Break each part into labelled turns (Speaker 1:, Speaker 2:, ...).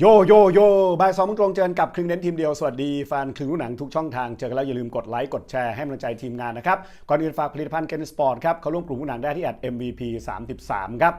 Speaker 1: โยโยโยบ่ายสองมงตรงเจอกันกับครึ่งเน้นทีมเดียว สวัสดีแฟนครึ่งรู้หนังทุกช่องทาง เจอกันแล้วอย่าลืมกดไลค์ กดแชร์ให้กำลังใจทีมงานนะครับ ก่อนอื่นฝากผลิตภัณฑ์เกนสปอร์ตครับเขาร่วมกลุ่มรู้หนังได้ที่แอด MVP 33 ครับ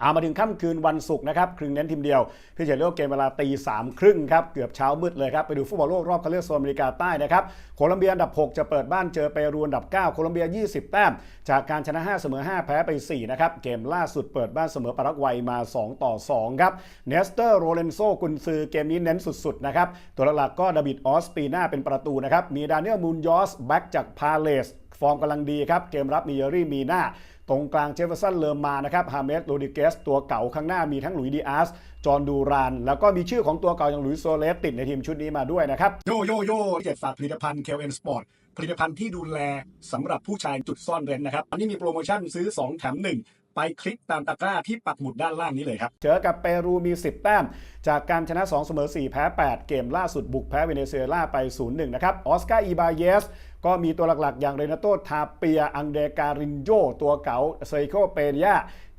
Speaker 1: เอามาถึงค่ำคืนวันศุกร์นะครับครึ่งเน้นทีมเดียวพี่เฉลี่ยวเกมเวลาตีสามครึ่งครับเกือบเช้ามืดเลยครับไปดูฟุตบอลโลกรอบคัดเลือกโซนอเมริกาใต้นะครับโคลัมเบียอันดับ 6 จะเปิดบ้านเจอเปรูอันดับ 9 โคลัมเบีย 20 แต้ม จากการชนะ 5 เสมอ 5 แพ้ไป 4 นะครับ เกมล่าสุดเปิดบ้านเสมอปารากวัยมา 2 ต่อ 2 ครับเนสเตอร์โรเลนโซกุนซือเกมนี้เน้นสุดๆนะครับตัวหลักๆก็ดาบิดออสปีน่าเป็นประตูนะครับมีดานิเอลมูนยอสแบ็กจากพาเลส ฟอร์มกำลังดีครับ เกมรับมีเยอรี่มีหน้า ตรงกลางเจฟเฟอร์สันเลิมมานะครับฮาเมสโรดิเกสตัวเก่าข้างหน้ามีทั้งหลุยส์ดีอาสจอห์นดูราน แล้วก็มีชื่อของตัวเก่าอย่างหลุยส์โซเลสติดในทีมชุดนี้มาด้วยนะครับโยโยโย่เจ็ดฝากผลิตภัณฑ์เคลเอ็นสปอร์ตผลิตภัณฑ์ที่ดูแลสำหรับผู้ชายจุดซ่อนเร้นนะครับอันนี้มีโปรโมชั่นซื้อ 2 แถม 1ไปคลิกตามตะกร้าที่ปักหมุดด้านล่างนี้เลยครับ เจอกับเปรูมี 10 แต้ม จากการชนะ 2 เสมอ 4 แพ้ 8 เกมล่าสุดบุกแพ้เวเนซุเอลาไป 0-1 นะครับ ออสการ์อีบาเยสก็มีตัวหลักๆ อย่างเรนาโตทาเปีย อังเดการินโยตัวเก๋าเซโคเปเนีย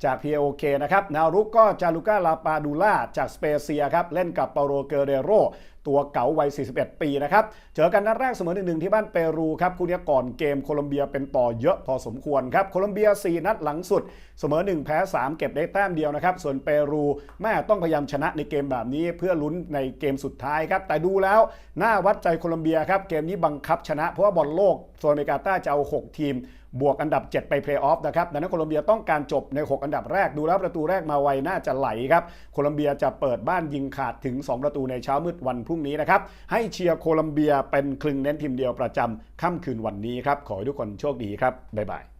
Speaker 1: จาก POK นะครับนวรุกก็จารุก้าลาปาดูล่าจากสเปเซียครับ เล่นกับเปาโรเกเรโร ตัวเก๋าวัย 41 ปีนะครับ เจอกันนัดแรกเสมอ1-1ที่บ้านเปรูครับคู่นี้ก่อนเกมโคลอมเบียเป็นต่อเยอะพอสมควรครับ โคลอมเบีย 4 นัดหลังสุด เสมอ 1 แพ้ 3 เก็บได้แต้มเดียวนะครับ ส่วนเปรูแม่ต้องพยายามชนะในเกมแบบนี้เพื่อลุ้นในเกมสุดท้ายครับแต่ดูแล้วน่าวัดใจโคลอมเบียครับเกมนี้บังคับชนะเพราะว่าบอลโลกโซนอเมริกาใต้จะเอา 6 ทีม บวกอันดับ 7 ไปเพลย์ออฟนะครับดังนั้นโคลอมเบียต้องการจบใน 6 อันดับแรกดูแล้วประตูแรกมาไวน่าจะไหลครับโคลอมเบียจะเปิดบ้านยิงขาดถึง 2 ประตูในเช้ามืดวันพรุ่งนี้นะครับให้เชียร์โคลอมเบียเป็นคลึงเน้นทีมเดียวประจำค่ำคืนวันนี้ครับขอให้ทุกคนโชคดีครับบ๊ายบาย